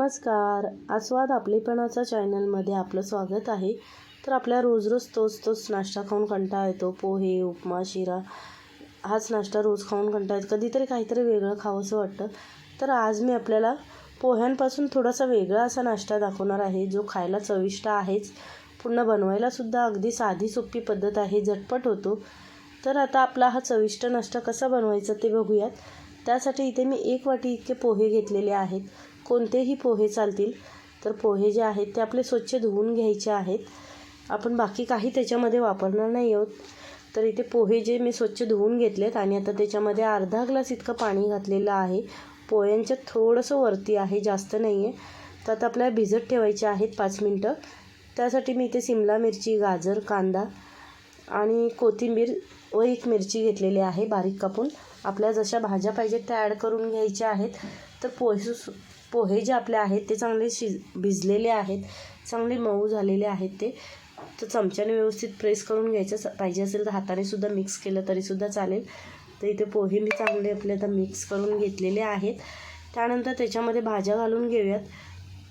नमस्कार. आस्वाद आपलेपणाचा चॅनलमध्ये आपलं स्वागत आहे. तर आपल्या रोज रोज तोच तोच नाश्ता खाऊन कंटाळा येतो. पोहे उपमा शिरा हाच नाश्ता रोज खाऊन कंटाळा येतो. कधीतरी काहीतरी वेगळं खावंसं वाटतं. तर आज मी आपल्याला पोह्यांपासून थोडासा वेगळा असा नाश्ता दाखवणार आहे जो खायला चविष्ट आहेच. पुन्हा बनवायलासुद्धा अगदी साधी सोपी पद्धत आहे झटपट होतो. तर आता आपला हा चविष्ट नाश्ता कसा बनवायचा ते बघूयात. त्यासाठी इथे मी एक वाटी इतके पोहे घेतलेले आहेत. कोणतेही पोहे चालतील तर पोहे जे आहेत ते आपले स्वच्छ धुवून घ्यायचे आहेत. आपण बाकी काही त्याच्यामध्ये वापरणार नाही आहोत. तर इथे पोहे जे मी स्वच्छ धुवून घेतलेत आणि आता त्याच्यामध्ये अर्धा ग्लास इतकं पाणी घातलेलं आहे. पोह्यांच्या थोडंसं वरती आहे जास्त नाही आहे तर आता आपल्याला भिजत ठेवायचे आहेत पाच मिनटं. त्यासाठी मी इथे सिमला मिरची गाजर कांदा आणि कोथिंबीर व एक मिरची घेतलेली आहे बारीक कापून. आपल्या जशा भाज्या पाहिजेत त्या ॲड करून घ्यायच्या आहेत. तर पोहे सु पोहे जे आपले आहेत ते चांगले शिज भिजलेले आहेत चांगले मऊ झालेले आहेत ते तर चमच्याने व्यवस्थित प्रेस करून घ्यायचं पाहिजे असेल तर हाताने सुद्धा मिक्स केलं तरीसुद्धा चालेल. तर इथे पोहे मी चांगले आपले आता मिक्स करून घेतलेले आहेत. त्यानंतर त्याच्यामध्ये भाज्या घालून घेऊयात.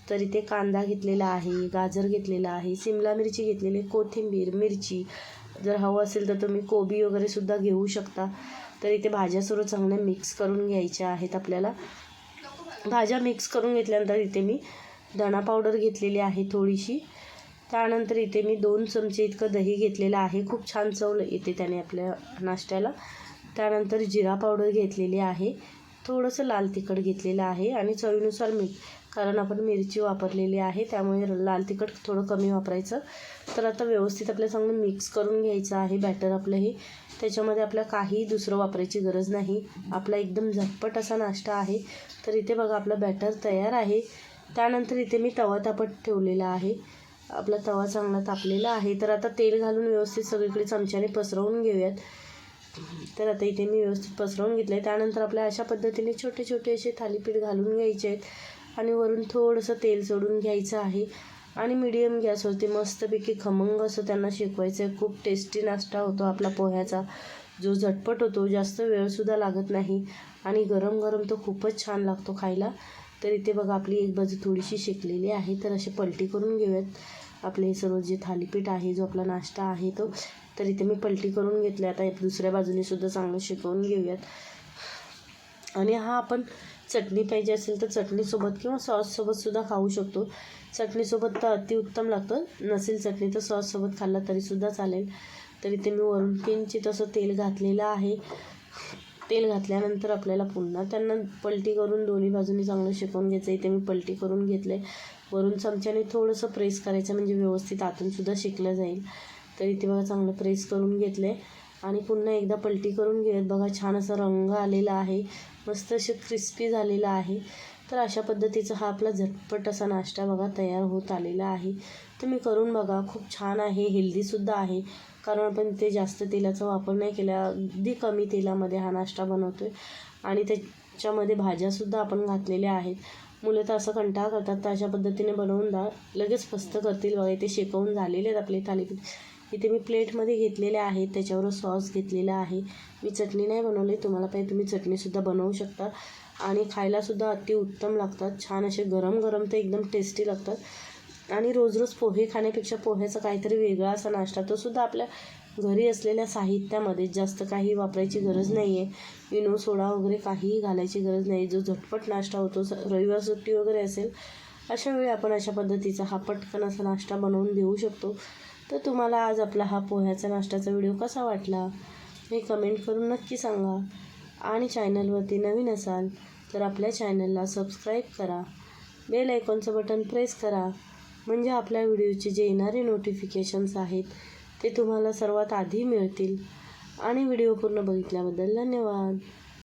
तर इथे कांदा घेतलेला आहे गाजर घेतलेला आहे सिमला मिरची घेतलेली कोथिंबीर मिरची. जर हवं असेल तर तुम्ही कोबी वगैरेसुद्धा घेऊ शकता. तर इथे भाज्या सर्व चांगल्या मिक्स करून घ्यायच्या आहेत आपल्याला. भाज्या मिक्स करून घेतल्यानंतर इथे मी धणा पावडर घेतलेली आहे थोडीशी. त्यानंतर इथे मी दोन चमचे इतकं दही घेतलेलं आहे. खूप छान चव येते त्याने आपल्या नाश्त्याला. त्यानंतर जिरा पावडर घेतलेली आहे. थोडंसं लाल तिखट घेतलेलं आहे आणि चवीनुसार मीठ कारण आपण मिरची वापरलेली आहे त्यामुळे लाल तिखट थोडं कमी वापरायचं. तर आता व्यवस्थित आपल्याला चांगलं मिक्स करून घ्यायचं आहे बॅटर आपलं हे त्याच्यामध्ये आपल्या काही दुसरं वापरायची गरज नाही. आपला एकदम झटपट असा नाश्ता आहे. तर इथे बघा आपलं बॅटर तयार आहे. त्यानंतर इथे मी तवा तापत ठेवलेला आहे. आपला तवा चांगला तापलेला आहे. तर आता तेल घालून व्यवस्थित सगळीकडे चमच्याने पसरवून घेऊयात. तर आता इथे मी व्यवस्थित पसरवून घेतलं आहे त्यानंतर आपल्या अशा पद्धतीने छोटे छोटे असे थालीपीठ घालून घ्यायचे आहेत. आणि वरून थोडंसं तेल सोडून घ्यायचं आहे आणि मिडियम गॅसवरती मस्तपैकी खमंग असं त्यांना शिकवायचं आहे खूप टेस्टी नाश्ता होतो आपला पोह्याचा. जो झटपट होतो जास्त वेळसुद्धा लागत नाही आणि गरम गरम तो खूपच छान लागतो खायला. तर इथे बघा आपली एक बाजू थोडीशी शेकलेली आहे. तर अशी पलटी करून घेऊयात. आपले हे सर्व जे थालीपीठ आहे जो आपला नाश्ता आहे तो. तर इथे मी पलटी करून घेतले आता दुसऱ्या बाजूनेसुद्धा चांगलं शिकवून घेऊयात. आणि हा आपण चटणी पाहिजे असेल तर चटणीसोबत किंवा सॉससोबतसुद्धा खाऊ शकतो. चटणीसोबत तर अतिउत्तम लागतं. नसेल चटणी तर सॉससोबत खाल्ला तरीसुद्धा चालेल. तर इथे मी वरून किंचित असं तेल घातलेलं आहे. तेल घातल्यानंतर आपल्याला पुन्हा त्यांना पलटी करून दोन्ही बाजूनी चांगलं शिकवून घ्यायचं. इथे मी पलटी करून घेतलं आहे वरून चमच्याने थोडंसं प्रेस करायचं म्हणजे व्यवस्थित आतूनसुद्धा शिकलं जाईल. तर इथे बघा चांगलं प्रेस करून घेतलं आहे आणि पुन्हा एकदा पलटी करून घेऊयात. बघा छान असा रंग आलेला आहे. मस्त असे क्रिस्पी झालेला आहे. तर अशा पद्धतीचा हा आपला झटपट असा नाश्ता बघा तयार होत आलेला आहे. तुम्ही करून बघा. खूप छान आहे. हेल्दीसुद्धा आहे. कारण आपण ते जास्त तेलाचा वापर नाही केला. अगदी कमी तेलामध्ये हा नाश्ता बनवतो आहे आणि त्याच्यामध्ये भाज्यासुद्धा आपण घातलेल्या आहेत. मुलं तर असं कंटाळा करतात. तर अशा पद्धतीने बनवून दा लगेच फस्त करतील. बघा इथे शेकवून झालेले आहेत आपले थालीपीठ. इथे मी प्लेटमध्ये घेतलेले आहेत त्याच्यावर सॉस घेतलेला आहे. मी चटणी नाही बनवली तुम्हाला पाहिजे तुम्ही चटणीसुद्धा बनवू शकता. आणि खायलासुद्धा अतिउत्तम लागतात. छान असे गरम गरम ते एकदम टेस्टी लागतात. आणि रोज रोज पोहे खाण्यापेक्षा पोह्याचा काहीतरी वेगळा असा नाश्ता तोसुद्धा आपल्या घरी असलेल्या साहित्यामध्ये जास्त काही वापरायची गरज नाही आहे इनो सोडा वगैरे काहीही घालायची गरज नाही. जो झटपट नाश्ता होतो रविवार सुट्टी वगैरे असेल अशा वेळी आपण अशा पद्धतीचा हा पटकन असा नाश्ता बनवून देऊ शकतो. तर तुम्हाला आज आपला हा पोह्याचा नाश्त्याचा व्हिडिओ कसा वाटला हे कमेंट करून नक्की सांगा. आणि चॅनलवरती नवीन असाल तर आपल्या चॅनलला सबस्क्राईब करा. बेल आयकॉनचं बटन प्रेस करा. म्हणजे आपल्या व्हिडिओचे जे येणारे नोटिफिकेशन्स आहेत ते तुम्हाला सर्वात आधी मिळतील. आणि व्हिडिओ पूर्ण बघितल्याबद्दल धन्यवाद.